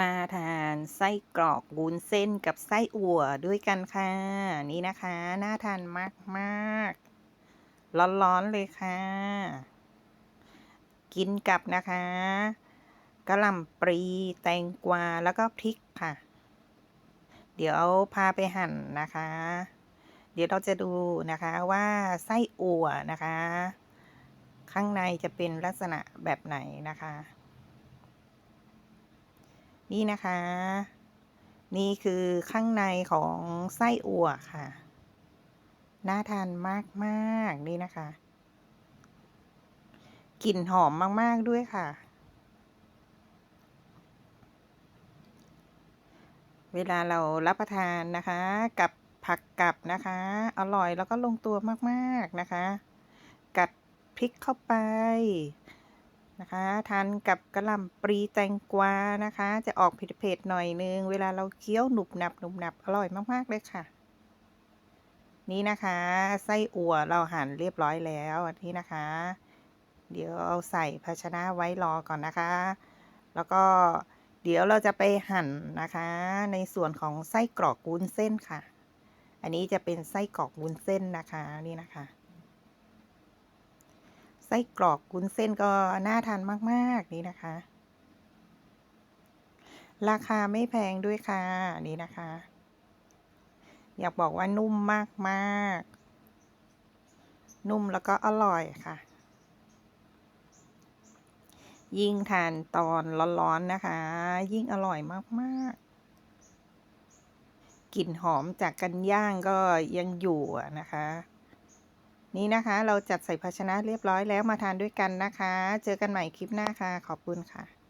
มาทานไส้กรอกวุ้นเส้นกับไส้อั่วด้วยกันค่ะ นี่นะคะ น่าทานมากมากๆร้อนๆเลยค่ะ กินกับนะคะกระหล่ำปลีแตงกวาแล้วก็พริกค่ะ เดี๋ยวพาไปหั่นนะคะ เดี๋ยวเราจะดูนะคะว่าไส้อั่วนะคะ ข้างในจะเป็นลักษณะแบบไหนนะคะ นี่นะคะ นี่คือข้างในของไส้อั่วค่ะ น่าทานมากๆ นี่นะคะ กลิ่นหอมมากๆด้วยค่ะ เวลาเรารับประทานนะคะ กับผักกับนะคะ อร่อยแล้วก็ลงตัวมากๆนะคะ กัดพริกเข้าไป นะคะ ทานกับกระหล่ำปลีแตงกวานะคะ จะออกเผ็ดๆหน่อยนึง เวลาเราเคี้ยวหนุบหนับหนุบหนับอร่อยมากๆเลยค่ะ นี่นะคะ ไส้อั่วเราหั่นเรียบร้อยแล้วนี่นะคะ เดี๋ยวเอาใส่ภาชนะไว้รอก่อนนะคะ แล้วก็เดี๋ยวเราจะไปหั่นนะคะ ในส่วนของไส้กรอกวุ้นเส้นค่ะ อันนี้จะเป็นไส้กรอกวุ้นเส้นนะคะนี่นะคะ ส้กรอกวุ้นเส้นก็น่าทานมาก ๆ นี่นะคะ ราคาไม่แพงด้วยค่ะ นี่นะคะ อยากบอกว่านุ่มมากๆ นุ่มแล้วก็อร่อยค่ะ ยิ่งทานตอนร้อนๆนะคะ ยิ่งอร่อยมาก ๆ กลิ่นหอมจากกันย่างก็ยังอยู่นะคะ นี้นะคะ เราจัดใส่ภาชนะเรียบร้อยแล้วมาทานด้วยกันนะคะ เจอกันใหม่คลิปหน้าค่ะ ขอบคุณค่ะ